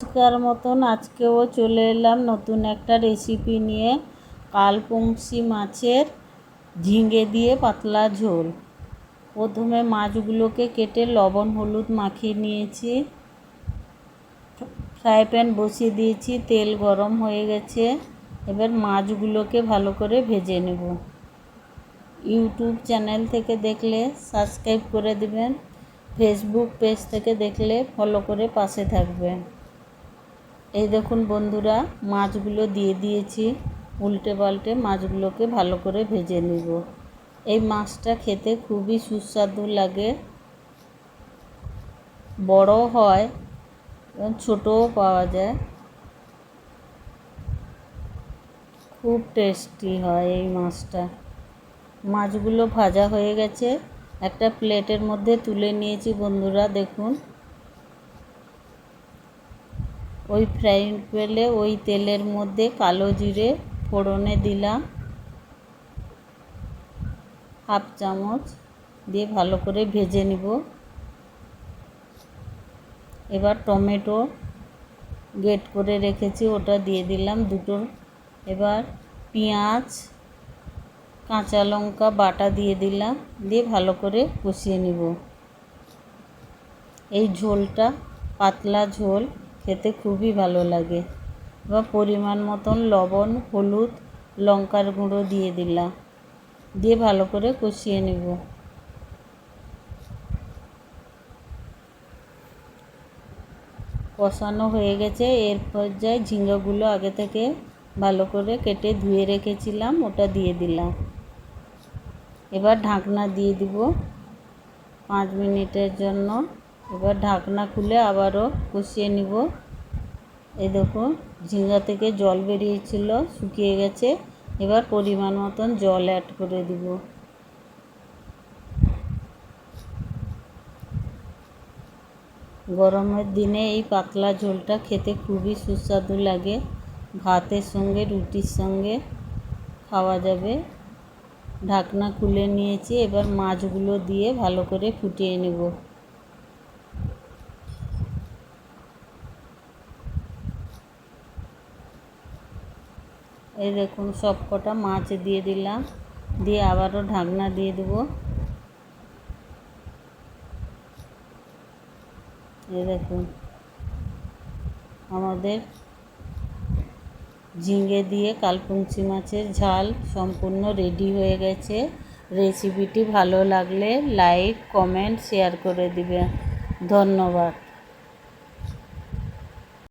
আজকার মতন আজকেও চলে এলাম নতুন একটা রেসিপি নিয়ে কালপংশি মাছের ঝিঙে দিয়ে পাতলা ঝোল। প্রথমে মাছগুলোকে কেটে লবণ, হলুদ মাখিয়ে নিয়েছি। ফ্রাই প্যান বসিয়ে দিয়েছি, তেল গরম হয়ে গেছে। এবার মাছগুলোকে ভালো করে ভেজে নেব। ইউটিউব চ্যানেল থেকে দেখলে সাবস্ক্রাইব করে দেবেন। ফেসবুক পেজ থেকে দেখলে ফলো করে পাশে থাকবেন। এই দেখুন বন্ধুরা, মাছগুলো দিয়ে দিয়েছি। উল্টে পাল্টে মাছগুলোকে ভালো করে ভেজে নেব। এই মাছটা খেতে খুবই সুস্বাদু লাগে। বড় হয়, এবং ছোটও পাওয়া যায়। খুব টেস্টি হয় এই মাছটা। মাছগুলো ভাজা হয়ে গেছে। একটা প্লেটের মধ্যে তুলে নিয়েছি বন্ধুরা, দেখুন। ওই ফ্রাই প্যানে ওই তেলের মধ্যে কালো জিরে ফোড়নে দিলাম। হাফ চামচ দিয়ে ভালো করে ভেজে নিব। এবার টমেটো গেট করে রেখেছি, ওটা দিয়ে দিলাম দুটো। এবার পেঁয়াজ, কাঁচা লঙ্কা, বাটা দিয়ে দিলাম, দিয়ে ভালো করে কষিয়ে নিব। এই ঝোলটা পাতলা ঝোল। খেতে খুবই ভালো লাগে। এবার পরিমাণ মতন লবণ, হলুদ, লঙ্কার গুঁড়ো দিয়ে দিলাম। দিয়ে ভালো করে কষিয়ে নেব। কষানো হয়ে গেছে। এর পর্যায়ে ঝিঙ্গাগুলো আগে থেকে ভালো করে কেটে ধুয়ে রেখেছিলাম, ওটা দিয়ে দিলাম। এবার ঢাকনা দিয়ে দিব পাঁচ মিনিটের জন্য। এবার ঢাকনা খুলে আবারও কষিয়ে নিব। এই দেখো, ঝিঙ্গা থেকে জল বেরিয়েছিল, শুকিয়ে গেছে। এবার পরিমাণ মতন জল অ্যাড করে দিব। গরমের দিনে এই পাতলা ঝোলটা খেতে খুবই সুস্বাদু লাগে। ভাতের সঙ্গে, রুটির সঙ্গে খাওয়া যাবে। ঢাকনা খুলে নিয়েছি, এবার মাছগুলো দিয়ে ভালো করে ফুটিয়ে নেব। এই দেখুন সব কটা মাছ দিয়ে দিলাম। দিয়ে আবারও ঢাকনা দিয়ে দেব। এই দেখুন, আমাদের ঝিঙে দিয়ে কালপুঞ্চি মাছের ঝাল সম্পূর্ণ রেডি হয়ে গেছে। রেসিপিটি ভালো লাগলে লাইক কমেন্ট শেয়ার করে দিবেন। ধন্যবাদ।